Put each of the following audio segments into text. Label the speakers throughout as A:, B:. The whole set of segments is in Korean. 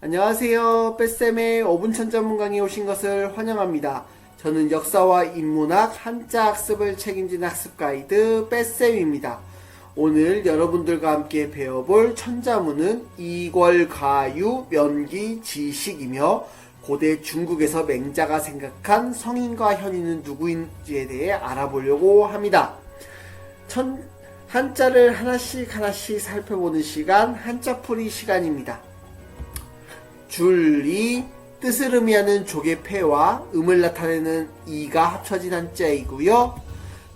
A: 안녕하세요. 뺏쌤의 5분 천자문 강의에 오신 것을 환영합니다. 저는 역사와 인문학, 한자 학습을 책임진 학습 가이드 뺏쌤입니다. 오늘 여러분들과 함께 배워볼 천자문은 이궐가유 면기 지식이며 고대 중국에서 맹자가 생각한 성인과 현인은 누구인지에 대해 알아보려고 합니다. 천, 한자를 하나씩 하나씩 살펴보는 시간, 한자풀이 시간입니다. 줄이 뜻을 의미하는 족의 패와 음을 나타내는 이가 합쳐진 한자이고요.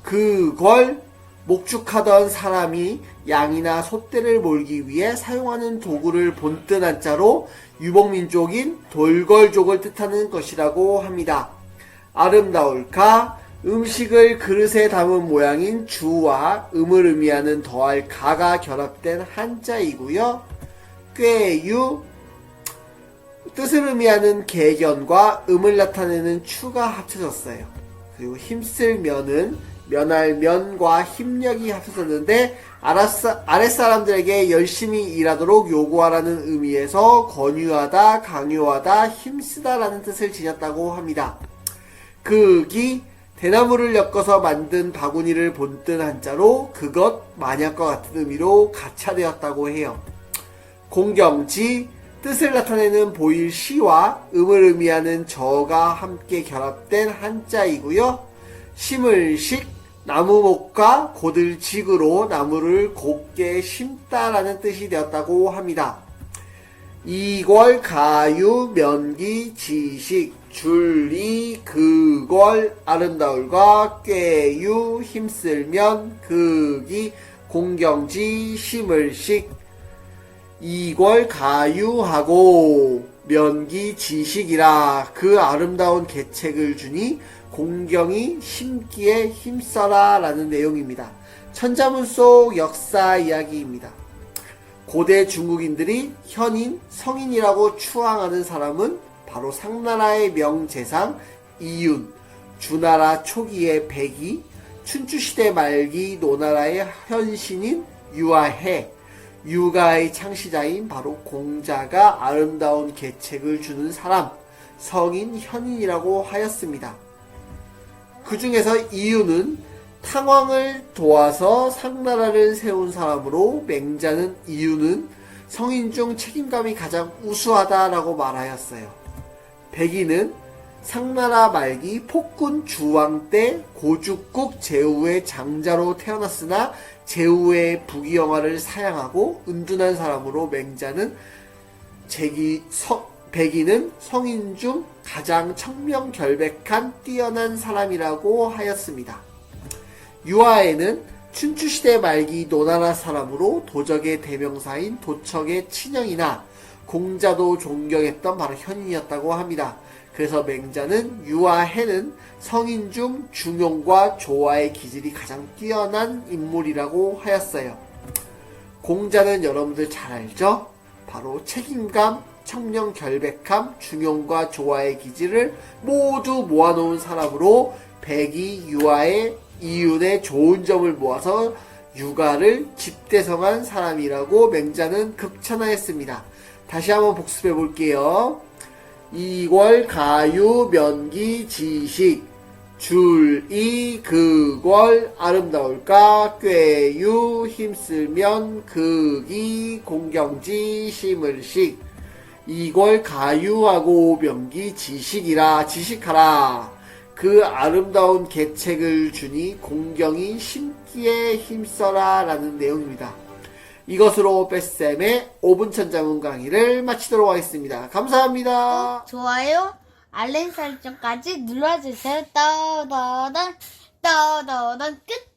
A: 그걸 목축하던 사람이 양이나 소떼를 몰기 위해 사용하는 도구를 본뜬 한자로 유목민족인 돌걸족을 뜻하는 것이라고 합니다. 아름다울까 음식을 그릇에 담은 모양인 주와 음을 의미하는 더할 가가 결합된 한자이고요. 꾀유 뜻을 의미하는 개견과 음을 나타내는 추가 합쳐졌어요. 그리고 힘쓸 면은 면할 면과 힘력이 합쳐졌는데 아랫사- 아랫사람들에게 열심히 일하도록 요구하라는 의미에서 권유하다, 강요하다, 힘쓰다라는 뜻을 지녔다고 합니다. 극이 대나무를 엮어서 만든 바구니를 본뜬 한자로 그것 만약과 같은 의미로 가차되었다고 해요. 공경지 뜻을 나타내는 보일 시와 음을 의미하는 저가 함께 결합된 한자이고요. 심을식 나무목과 고들직으로 나무를 곱게 심다라는 뜻이 되었다고 합니다. 이궐 가유 면기 지식 줄이 그궐 아름다울과 꾀유 힘쓸면 극이 공경지 심을식 이궐 가유하고 면기 지식이라 그 아름다운 계책을 주니 공경이 심기에 힘써라 라는 내용입니다. 천자문 속 역사 이야기입니다. 고대 중국인들이 현인, 성인이라고 추앙하는 사람은 바로 상나라의 명재상 이윤, 주나라 초기의 백이, 춘추시대 말기 노나라의 현신인 유아해, 유가의 창시자인 바로 공자가 아름다운 계책을 주는 사람, 성인 현인이라고 하였습니다. 그 중에서 이유는 탕왕을 도와서 상나라를 세운 사람으로 맹자는 이유는 성인 중 책임감이 가장 우수하다라고 말하였어요. 백이는 상나라 말기 폭군 주왕 때 고죽국 제후의 장자로 태어났으나 제후의 부귀영화를 사양하고 은둔한 사람으로 맹자는 제기 서, 백이는 성인 중 가장 청명결백한 뛰어난 사람이라고 하였습니다. 유아에는 춘추시대 말기 노나라 사람으로 도적의 대명사인 도척의 친형이나 공자도 존경했던 바로 현인이었다고 합니다. 그래서 맹자는 유아해는 성인 중 중용과 조화의 기질이 가장 뛰어난 인물이라고 하였어요. 공자는 여러분들 잘 알죠? 바로 책임감, 청렴 결백함, 중용과 조화의 기질을 모두 모아놓은 사람으로 백이 유아의 이윤의 좋은 점을 모아서 육아를 집대성한 사람이라고 맹자는 극찬하였습니다. 다시 한번 복습해 볼게요. 이궐 가유 면기 지식. 줄이 그궐 아름다울까? 꾀유 힘쓸면 극이 공경지 심을식. 이궐 가유하고 명기 지식이라. 지식하라. 그 아름다운 계책을 주니 공경이 심기에 힘써라 라는 내용입니다. 이것으로 뺏쌤의 5분 천 자문 강의를 마치도록 하겠습니다. 감사합니다.
B: 좋아요, 알림 설정까지 눌러주세요. 떠더던, 떠더던 끝!